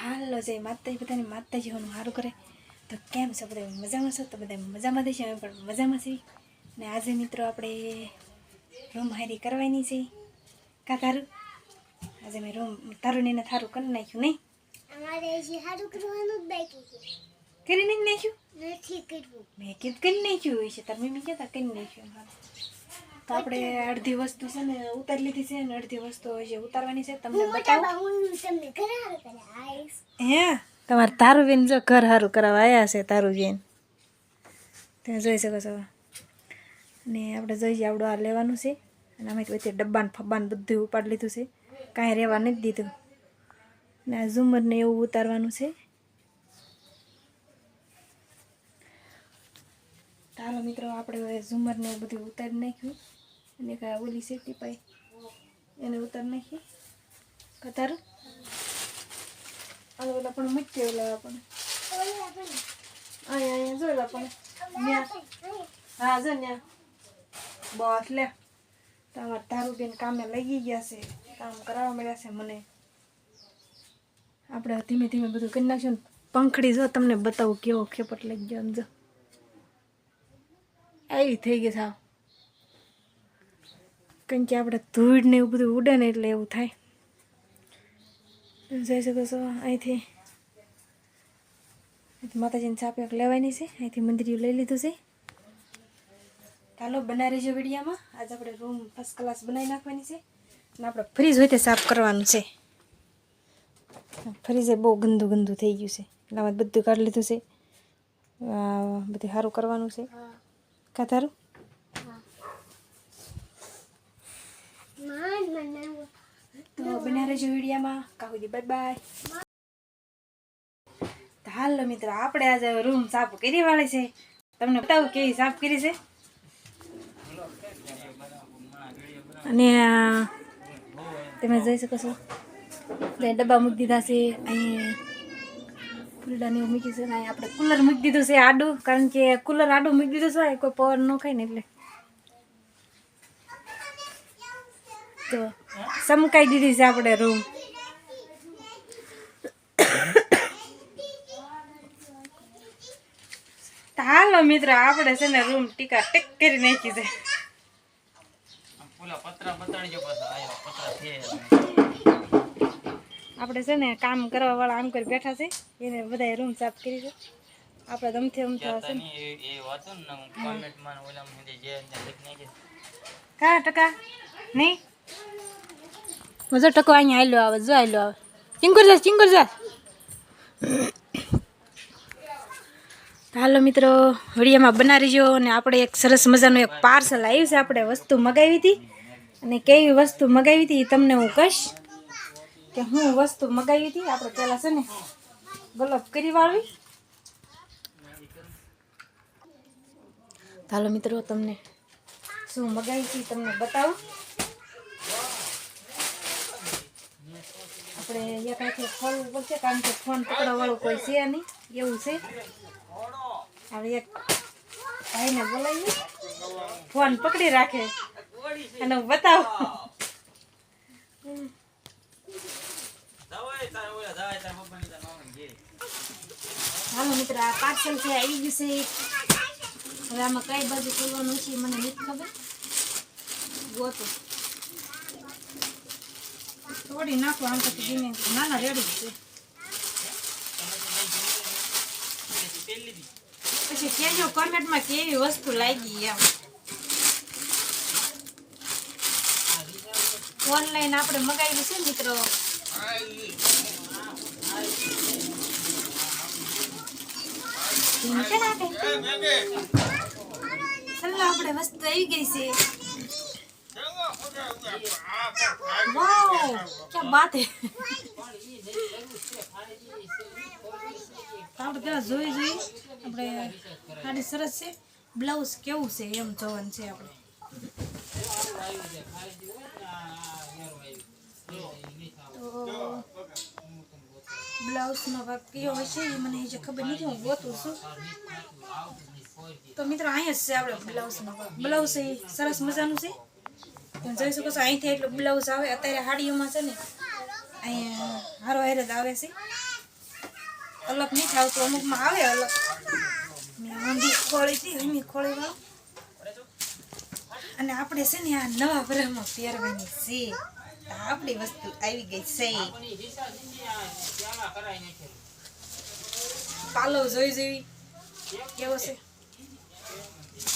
હાલો જય માતાજી બધાને માતાજી હોનું સારું કરે. તો કેમ છો બધા? મજામાં છો? તો બધા મજામાં દેશે અમે પણ મજામાં છીએ. ને આજે મિત્રો આપણે રૂમ હારી કરવાની છે. કા તારું? આજે મેં રૂમ તારું ને થારું કરી નાખ્યું નહીં? અમારે હજી સારું કરવાનું જ બાકી છે. કરીને જ નાખ્યું? નથી કર્યું. મેં કીધું કરી નાખ્યું છે તાર મમ્મી કહેતા કરી નાખ્યું. તો આપણે અડધી વસ્તુ છે ને ઉતારી લીધી છે ને અડધી વસ્તુ હજી ઉતારવાની છે. તમને બતાવું? હું તમારે તારું બેન જો ઘર સારું કરાવવા આવ્યા છે તારું બેન તમે જોઈ શકો છો. અને આપણે જોઈએ આવડું આ લેવાનું છે. અને અમે વચ્ચે ડબ્બાને ફબ્બાને બધું ઉપાડી લીધું છે. કાંઈ રહેવા નથી દીધું. ને આ ઝુમરને એવું ઉતારવાનું છે. ચાલો મિત્રો આપણે ઝુમરને એવું બધું ઉતારી નાખ્યું. અને બોલી ઓલી છે ટીપાઈ એને ઉતાર નાખીએ કતારું. આ ઓલા પણ મૂકી ઓલા પણ અહીંયા અહીંયા જો, ઓલા પણ. હા, જો, ન્યા. બસ, લે. તમારે તારું બેન કામે લઈ ગયા છે. કામ કરાવવા મળ્યા છે મને. આપણે ધીમે ધીમે બધું કરી નાખશું પંખડી, જો, તમને બતાવું કેવો ખેપટ લઈ ગયો જો. આવી થઈ ગઈ સાવ કારણ કે આપણે ધૂળ ને એવું બધું ઉડે ને એટલે એવું થાય. જઈ શકો છો અહીંથી માતાજીની છાપ લેવાની છે. અહીંથી મંદિર લઈ લીધું છે. ચાલો બનાવી રહેજો વિડીયામાં. આજે આપણે રૂમ ફર્સ્ટ ક્લાસ બનાવી નાખવાની છે. અને આપણે ફ્રીજ હોય તે સાફ કરવાનું છે. ફ્રીજે બહુ ગંદુ ગંદુ થઈ ગયું છે. એટલે બધું કાઢી લીધું છે. આ બધું સારું કરવાનું છે. કાં તારું માન બનાવો તો બન્યા રહેજો વિડીયામાં. કાહુજી બાય બાય હાલો મિત્રો આપણે આજે રૂમ સાફ કરી વાળી છે. તમને બતાવું કેવી સાફ કરી છે? અને તમે જોઈ શકો છો. ડબ્બા મૂકી દીધા છે. અહીં ફૂલડાને મૂકી છે ને આપણે કુલર મૂકી દીધું છે આડું. કારણ કે કુલર આડું મૂકી દીધું છે કોઈ પવન ન ખાય ને એટલે. તો સમકાઈ દીધી છે આપણે રૂમ. હાલો મિત્રો આપણે છે ને રૂમ ટીકા ટેક કરી નાખી છે. આપણે છે ને કામ કરવા વાળા આમ કરી બેઠા છે. એને બધા રૂમ સાફ કરી છે. આપણે ગમથી અમથો છે ને. કા ટકા? નહીં? મજો ટકો અહીંયા આવેલો આવે, જો આવેલો આવે. ચિંગુર જા ચિંગુર જા. હાલો મિત્રો વિડીયોમાં બનાવી જો અને આપણે એક સરસ મજાનું એક પાર્સલ આવ્યું છે, આપણે વસ્તુ મગાવી હતી. અને કેવી વસ્તુ મગાવી હતી એ તમને હું કહીશ. કે હું વસ્તુ મગાવી હતી, આપણે પહેલાં છે ને ગલબ કરી વાળવી. હાલો મિત્રો, તમને શું મગાવી હતી તમને બતાવું. આપણે અહીંયા કાંઈથી ખોલવું પડશે કારણ કે ફોન પકડવાવાળું કોઈ છે નહીં, એવું છે. હવે એક ભાઈને બોલાવીએ. ફોન પકડી રાખે. અને હું બતાવું. હાલો મિત્ર, આ પાર્સલ છે આવી ગયું છે, હવે આમાં કઈ બાજુ ખોલવાનું છે મને નથી ખબર. ગોતો. તોડી નાખો આમ તો ધીમે નાના રેડી છે પછી કેજો કોમેન્ટમાં કેવી વસ્તુ લાગી એમ ઓનલાઈન આપણે મગાવી છે મિત્રો આપણે વસ્તુ આવી ગઈ છે વાવ ક્યાં બાત હે આપણે પેલા જોઈ જોઈ આપણે સાડી સરસ છે બ્લાઉઝ કેવું છે એમ જોવાનું છે આપણે બ્લાઉઝનો ભાગ કયો હશે એ મને જે ખબર નથી હું ગોતું છું તો મિત્રો, અહીંયા જ છે આપણે બ્લાઉઝનો ભાગ. બ્લાઉઝ એ સરસ મજાનું છે. તમે જોઈ શકો છો અહીંથી એટલું બ્લાઉઝ આવે, અત્યારે હાડીઓમાં છે ને, અહીંયા હારો હારે જ આવે છે. અલગ નહીં આવતું અમુકમાં આવે અલગ. ઊંધી ખોળી હતી હમી ખોળી વાળું અને આપણે છે ને આ નવા વરહમાં પહેરવાની છે. તો આપણી વસ્તુ આવી ગઈ છે. પાલવ જોઈ જોઈ. કેવો છે પાલવ પાલવ ઢળી ઢળી જાય સરસ હો?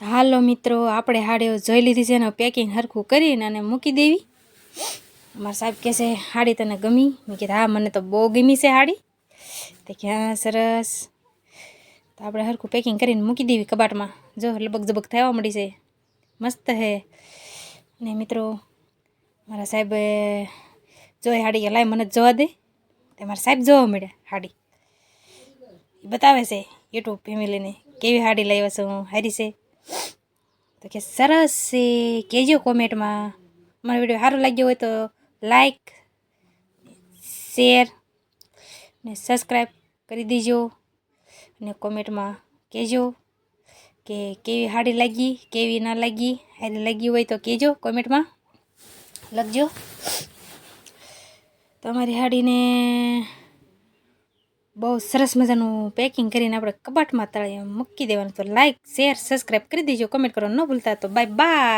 હાલો મિત્રો આપણે હાડીઓ જોઈ લીધી છે એનું પેકિંગ હરખું કરીને અને મૂકી દેવી. અમારા સાહેબ કહે છે હાડી તને ગમી? મેં કીધું હા મને તો બહુ ગમી છે હાડી. તે કે હા સરસ. તો આપણે હરખું પેકિંગ કરીને મૂકી દેવી કબાટમાં. જો લબક જબક થવા મળી છે. મસ્ત હે. ને મિત્રો મારા સાહેબે જોઈ હાડી લાય મને જોવા દે. તે મારા સાહેબ જોવા મળ્યા, હાડી. બતાવે છે યુટ્યુબ ફેમિલીને કેવી હાડી લાવ્યા છે, હું હારી છે. તો કે સરસ છે, કહેજો કોમેન્ટમાં. મારો વીડિયો સારો લાગ્યો હોય તો લાઈક, શેર ને સબસ્ક્રાઈબ કરી દેજો. અને કોમેન્ટમાં કહેજો કે કેવી હાડી લાગી, કેવી ના લાગી, હારી લાગી હોય તો કહેજો કોમેન્ટમાં. લખજો. તમારી સાડીને બહુ સરસ મજાનું પેકિંગ કરીને આપણે કબાટમાં તળે મૂકી દેવાનું. તો લાઇક શેર સબસ્ક્રાઈબ કરી દેજો. કમેન્ટ કરવાનું ન ભૂલતા. તો બાય બાય